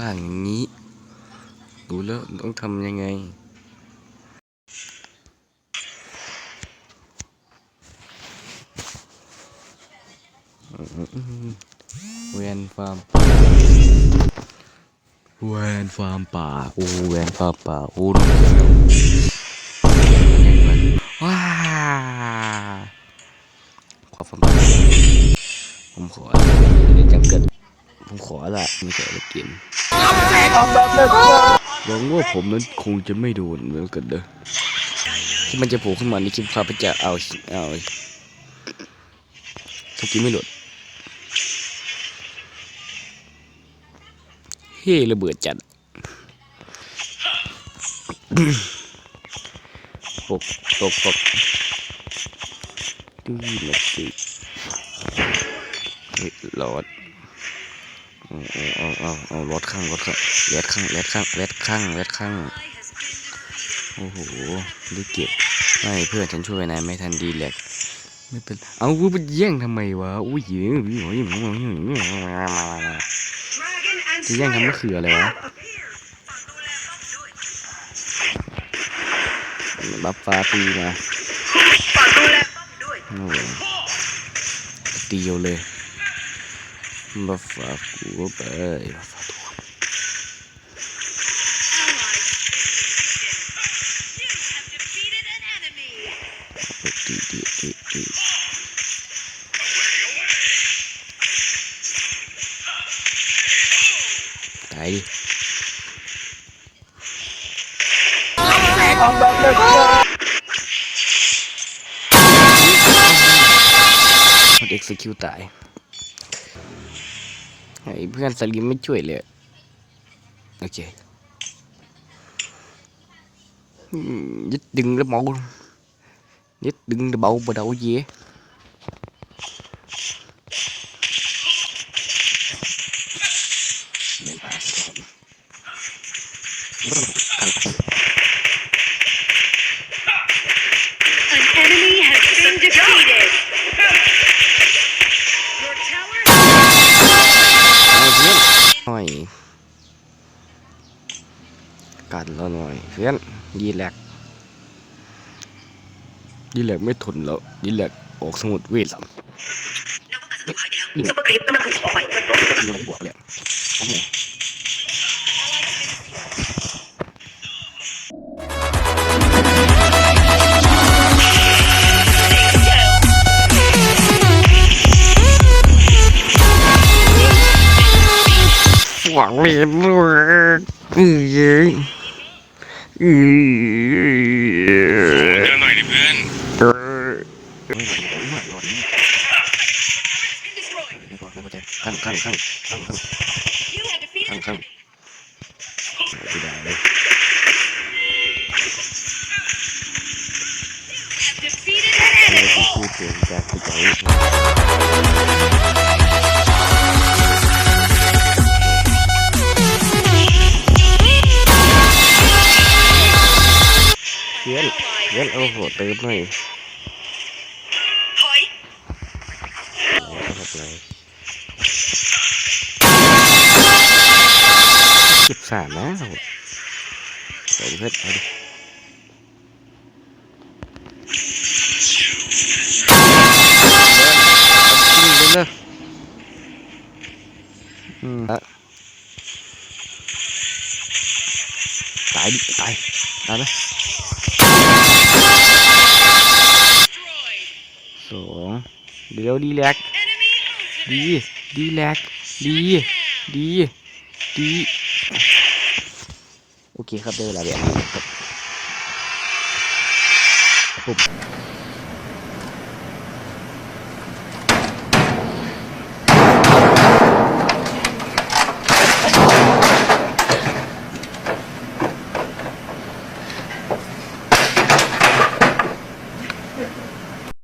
ว่างอย่างนี้ดูแล้วต้องทำยังไงแวนฟาร์มแวนฟาร์มป่าโอ้แวนฟาร์มป่าโอ้ว้าขอฟาร์มผมขอเดี๋ยวจำเกิด ผมขอละไม่ใช่อะไรกินหวังว่าผมนั้นคงจะไม่โดนเหมือนกันเด้อที่มันจะโผล่ขึ้นมาในคลิปข้าพเจ้าเอาเอาสกิลไม่หลุดเฮ้ระเบิดจัดปกปกปกดื้อมาสิเฮ้ยรอด เอาเอาเอาเอารถข้างรถข้างแรดข้างแรดข้างแรดข้างแรดข้าง โอ้โหได้เก็บไม่เพื่อนฉันช่วยนายไม่ทันดีแหลกไม่เป็น เอากูไปแย่งทำไมวะ อุ้ยเยอะวิ่งวิ่งวิ่งวิ่งวิ่งจะแย่งทำมะเขืออะไรวะบัฟฟ้าตีมาโอ้ตีเอาเลย บัฟฟ้ากูไปบัฟฟ้าตัว ไอ้เพื่อนสลิมไม่ช่วยเลย โอเคยึดดึงแล้วเมายึดดึงแล้วเบาบเดาเย่มาครับพื่อนหน่อย กัดเราหน่อยเพื่อนดีแลกดีแลกไม่ทนแล้วดีแลกออกสมุดเวทสัมนี่ซุปเปอร์คลิปกำลังถูกออกไปยังบวกเลยโอ้โหหวังเรียนด้วยอือเย้ยอือ เดินหน่อยดิเพื่อนเออข้างข้างข้างข้างข้างข้างข้างไม่ได้เลยไม่ได้พูดเสียงจากที่ใจเอนเพื่อนเอาหัวเติมหน่อยเอาเข้าไปเลยเก็บสามนะเดี๋ยวเพื่อนเอาดิเดินเดินอืมอะตายดิตายตายไหม เดี๋ยวดีแลกดีดีแลกดีดีดีโอเคครับได้เวลาเรียนครับผม